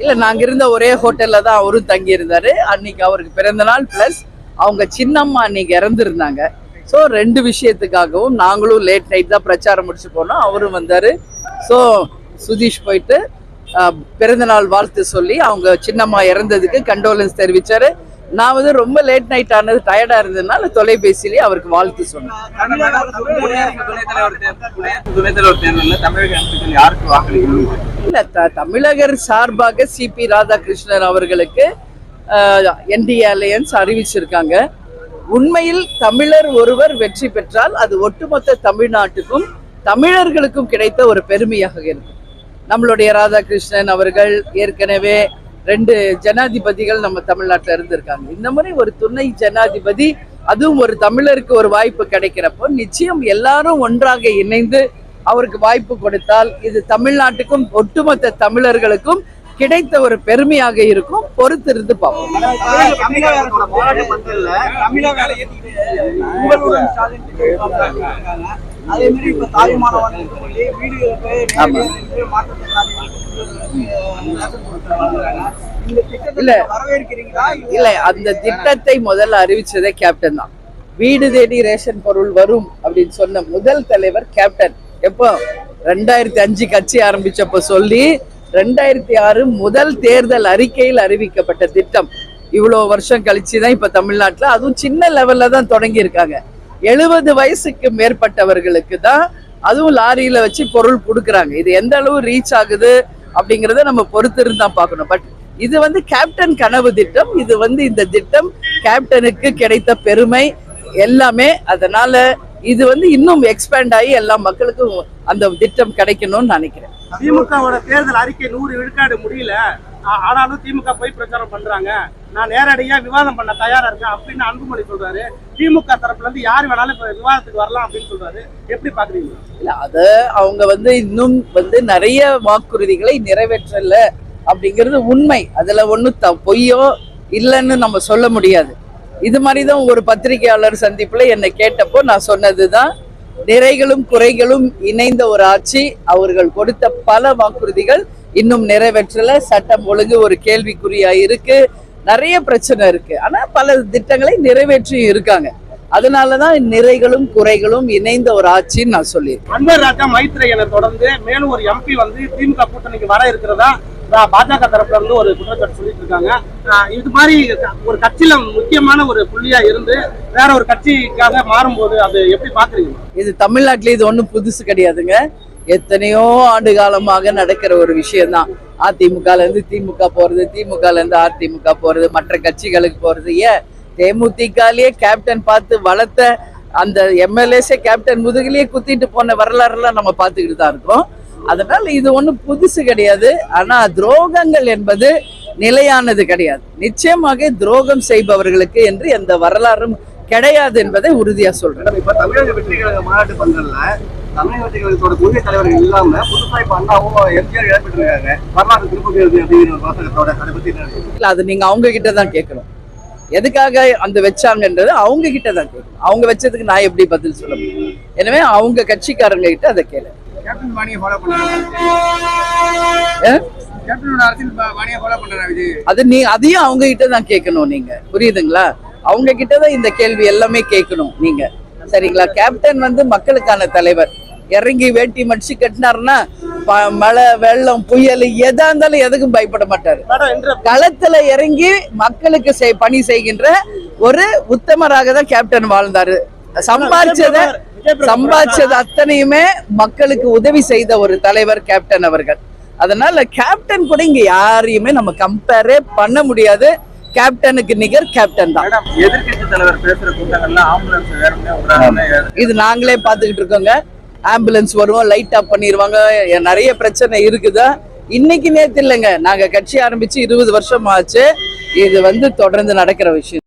இல்ல நாங்க இருந்த ஒரே ஹோட்டல்ல தான் அவரும் தங்கி இருந்தாரு அன்னைக்கு அவருக்கு பிறந்த நாள் பிளஸ் அவங்க சின்னம்மா அன்னைக்கு இறந்துருந்தாங்க. ஸோ ரெண்டு விஷயத்துக்காகவும் நாங்களும் லேட் நைட் தான் பிரச்சாரம் முடிச்சு போனோம். அவரும் வந்தாரு. ஸோ சுதீஷ் போயிட்டு ஆஹ், பிறந்த நாள் வாழ்த்து சொல்லி அவங்க சின்னம்மா இறந்ததுக்கு கண்டோலன்ஸ் தெரிவிச்சாரு. நான் வந்து ரொம்ப லேட் நைட் ஆனது டயர்டா இருந்ததுனால தொலைபேசியிலேயே அவருக்கு வாழ்த்து சொன்னேன். இல்ல தமிழகர் சார்பாக சிபி ராதாகிருஷ்ணன் அவர்களுக்கு என்டிஏ அலையன்ஸ் அறிவிச்சிருக்காங்க. உண்மையில் தமிழர் ஒருவர் வெற்றி பெற்றால் அது ஒட்டுமொத்த தமிழ்நாட்டுக்கும் தமிழர்களுக்கும் கிடைத்த ஒரு பெருமையாக இருக்கும். நம்மளுடைய ராதாகிருஷ்ணன் அவர்கள் ஏற்கனவே ரெண்டு ஜனாதிபதிகள் நம்ம தமிழ்நாட்டில் இருந்திருக்காங்க. இந்த மாதிரி ஒரு துணை ஜனாதிபதி அதுவும் ஒரு தமிழருக்கு ஒரு வாய்ப்பு கிடைக்கிறப்போ நிச்சயம் எல்லாரும் ஒன்றாக இணைந்து அவருக்கு வாய்ப்பு கொடுத்தால் இது தமிழ்நாட்டுக்கும் ஒட்டுமொத்த தமிழர்களுக்கும் கிடைத்த ஒரு பெருமையாக இருக்கும். பொறுத்து இருந்து பார்ப்போம். தமிழக அதே மாதிரி இப்ப தாய்மானவன் வீடுகளுக்கு திட்டத்தை இல்ல. இல்ல. அந்த திட்டத்தை முதல்ல அறிவிச்சதே கேப்டன் தான். வீடு தேடி ரேஷன் பொருள் வரும் அப்படின்னு சொன்ன முதல் தலைவர் கேப்டன் எப்போ? ரெண்டாயிரத்தி அஞ்சு கட்சி ஆரம்பிச்சப்போ சொல்லி ரெண்டாயிரத்தி ஆறு முதல் தேர்தல் அறிக்கையில் அறிவிக்கப்பட்ட திட்டம். இவ்வளோ வருஷம் கழிச்சு தான் இப்போ தமிழ்நாட்டில். அதுவும் சின்ன லெவல்ல தான் தொடங்கி இருக்காங்க எழுபது வயசுக்கு மேற்பட்டவர்களுக்கு தான் அதுவும் லாரியில வச்சு பொருள் கொடுக்குறாங்க. இது எந்த அளவு ரீச் ஆகுது அப்படிங்கிறத நம்ம பொறுத்திருந்து தான் பார்க்கணும். பட் இது வந்து கேப்டன் கனவு திட்டம். இது வந்து இந்த திட்டம் கேப்டனுக்கு கிடைத்த பெருமை எல்லாமே. அதனால இது வந்து இன்னும் எக்ஸ்பேண்ட் ஆகி எல்லா மக்களுக்கும் அந்த திட்டம் கிடைக்கணும்னு நினைக்கிறேன். திமுகவோட தேர்தல் அறிக்கை நூறு விழுக்காடு முடியல. ஆனாலும் திமுக போய் பிரச்சாரம் பண்றாங்க. நான் நேரடியா விவாதம் பண்ண தயாரா இருக்கேன் அப்படின்னு அன்புமொழி சொல்றாரு. திமுக தரப்புல இருந்து யார் வேணாலும் இப்ப விவாதத்துக்கு வரலாம் அப்படின்னு சொல்றாரு. எப்படி பாக்குறீங்க? இல்ல அத அவங்க வந்து இன்னும் வந்து நிறைய வாக்குறுதிகளை நிறைவேற்றல அப்படிங்கிறது உண்மை. அதுல ஒண்ணு த பொய்யோ இல்லைன்னு நம்ம சொல்ல முடியாது. இது மாதிரி தான் ஒரு பத்திரிகையாளர் சந்திப்புல என்னை கேட்டப்போ நான் சொன்னதுதான் நிறைகளும் குறைகளும் இணைந்த ஒரு ஆட்சி அவர்கள் கொடுத்த பல வாக்குறுதிகள் இன்னும் நிறைவேற்றல. சட்டம் ஒழுங்கு ஒரு கேள்விக்குறியா இருக்கு. நிறைய பிரச்சனை இருக்கு. ஆனா பல திட்டங்களை நிறைவேற்றியும் இருக்காங்க. அதனாலதான் நிறைகளும் குறைகளும் இணைந்த ஒரு ஆட்சின்னு நான் சொல்லியிருக்கேன். அன்வர் ராஜா மைத்ரேயனை தொடர்ந்து மேலும் ஒரு எம்பி வந்து திமுக கூட்டணிக்கு வர இருக்கிறதா பாஜக தரப்புல இருந்து ஒரு குற்றச்சாட்டு சொல்லிட்டு இருக்காங்க இது மாதிரி ஒரு கட்சியில முக்கியமான ஒரு புள்ளியா இருந்து வேற ஒரு கட்சிக்காக மாறும்போது அது எப்படி பாக்குறீங்க? இது தமிழ்நாட்டில் இது ஒன்றும் புதுசு கிடையாதுங்க. எத்தனையோ ஆண்டு காலமாக நடக்கிற ஒரு விஷயம்தான். அதிமுகலேருந்து திமுக போறது திமுகலேருந்து அதிமுக போறது மற்ற கட்சிகளுக்கு போகிறது ஏன்? தேமுதிகலயே கேப்டன் பார்த்து வளர்த்த அந்த எம்எல்ஏஸே கேப்டன் முதுகிலேயே குத்திட்டு போன வரலாறுலாம் நம்ம பார்த்துக்கிட்டு தான் இருக்கோம். அதனால இது ஒன்றும் புதுசு கிடையாது. ஆனா துரோகங்கள் என்பது நிலையானது கிடையாது. நிச்சயமாக துரோகம் செய்பவர்களுக்கு என்று எந்த வரலாறும் கிடையாது என்பதை உறுதியா சொல்றேன். இப்போ தமிழக வெற்றி கழக மாநாட்டு பந்தல்ல தமிழக வெற்றி கழகத்தோட கொள்கை தலைவர்கள் இல்லாம புதுசா இப்ப அண்ணாவும் எம்ஜிஆர் இருக்காங்க வரலாறு திருப்பதி அப்படிங்கிற ஒரு வாசகத்தோட அதை பத்தி? இல்ல அது நீங்க அவங்க கிட்ட தான் கேட்கணும். எதுக்காக அந்த வச்சாங்கன்றது அவங்க கிட்ட தான் கேட்கணும். அவங்க வச்சதுக்கு நான் எப்படி பதில் சொல்ல முடியும்? எனவே அவங்க கட்சிக்காரங்க கிட்ட அதை கேளு கேப்டன் பாணியை ஃபாலோ பண்ணுறாங்க அது நீ அதையும் அவங்க கிட்ட தான் கேட்கணும் நீங்க. புரியுதுங்களா? அவங்க கிட்ட தான் இந்த கேள்வி எல்லாமே கேட்கணும் நீங்க. சரிங்களா? கேப்டன் வந்து மக்களுக்கான தலைவர். இறங்கி வேட்டி மடிச்சு கட்டினாருன்னா ப- மழை வெள்ளம் புயல் எதா இருந்தாலும் எதுக்கும் பயப்பட மாட்டாரு. களத்துல இறங்கி மக்களுக்கு பணி செய்கின்ற ஒரு உத்தமராக தான் கேப்டன் வாழ்ந்தாரு. சம்பாதிச்சத சம்பாதிச்சது அத்தனையுமே மக்களுக்கு உதவி செய்த ஒரு தலைவர் கேப்டன் அவர்கள். அதனால கேப்டன் கூட இங்க யாரையுமே நம்ம கம்பேரே பண்ண முடியாது. கேப்டனுக்கு நிகர் கேப்டன் தான். மேடம் எதிர்க்கட்சி தலைவர் பேசுற கூட்டங்கள்ல ஆம்புலன்ஸ் இது நாங்களே பார்த்துக்கிட்டு இருக்கோங்க. ஆம்புலன்ஸ் வரும் லைட் ஆஃப் பண்ணிடுவாங்க நிறைய பிரச்சனை இருக்குதா. இன்னைக்கு நேத்து இல்லைங்க. நாங்க கட்சி ஆரம்பிச்சு இருபது வருஷம் ஆச்சு இது வந்து தொடர்ந்து நடக்கிற விஷயம்.